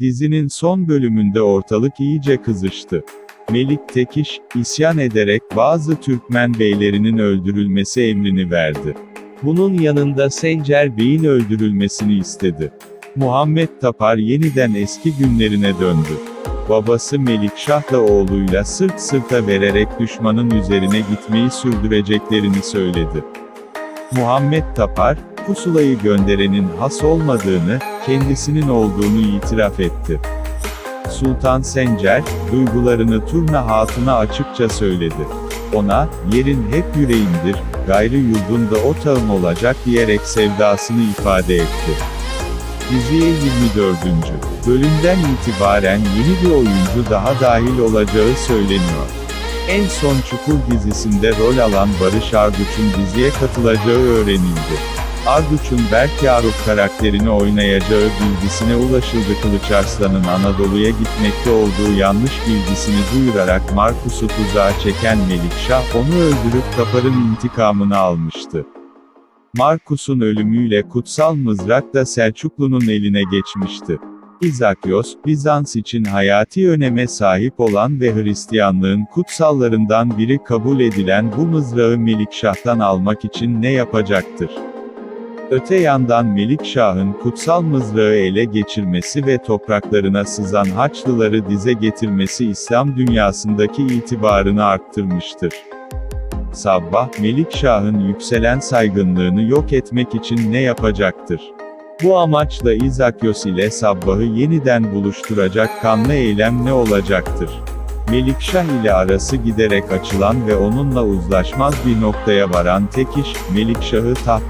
Dizinin son bölümünde ortalık iyice kızıştı. Melik Tekiş, isyan ederek bazı Türkmen beylerinin öldürülmesi emrini verdi. Bunun yanında Sencer Bey'in öldürülmesini istedi. Muhammed Tapar yeniden eski günlerine döndü. Babası Melikşah da oğluyla sırt sırta vererek düşmanın üzerine gitmeyi sürdüreceklerini söyledi. Muhammed Tapar, pusulayı gönderenin has olmadığını, kendisinin olduğunu itiraf etti. Sultan Sencer, duygularını Turna Hatun'a açıkça söyledi. Ona, yerin hep yüreğimdir, gayrı yurdun da otağım olacak diyerek sevdasını ifade etti. Diziye 24. bölümden itibaren yeni bir oyuncu daha dahil olacağı söyleniyor. En son Çukur dizisinde rol alan Barış Arduç'un diziye katılacağı öğrenildi. Arduç'un Berk Yaruk karakterini oynayacağı bilgisine ulaşıldı Kılıçarslan'ın Anadolu'ya gitmekte olduğu yanlış bilgisini duyurarak Markus'u tuzağa çeken Melikşah onu öldürüp Tapar'ın intikamını almıştı. Markus'un ölümüyle kutsal mızrak da Selçuklu'nun eline geçmişti. İzakyos, Bizans için hayati öneme sahip olan ve Hristiyanlığın kutsallarından biri kabul edilen bu mızrağı Melikşah'tan almak için ne yapacaktır? Öte yandan Melikşah'ın kutsal mızrağı ele geçirmesi ve topraklarına sızan Haçlıları dize getirmesi İslam dünyasındaki itibarını arttırmıştır. Sabbah, Melikşah'ın yükselen saygınlığını yok etmek için ne yapacaktır? Bu amaçla İzakyos ile Sabbah'ı yeniden buluşturacak kanlı eylem ne olacaktır? Melikşah ile arası giderek açılan ve onunla uzlaşmaz bir noktaya varan tek iş, Melikşah'ı tahtta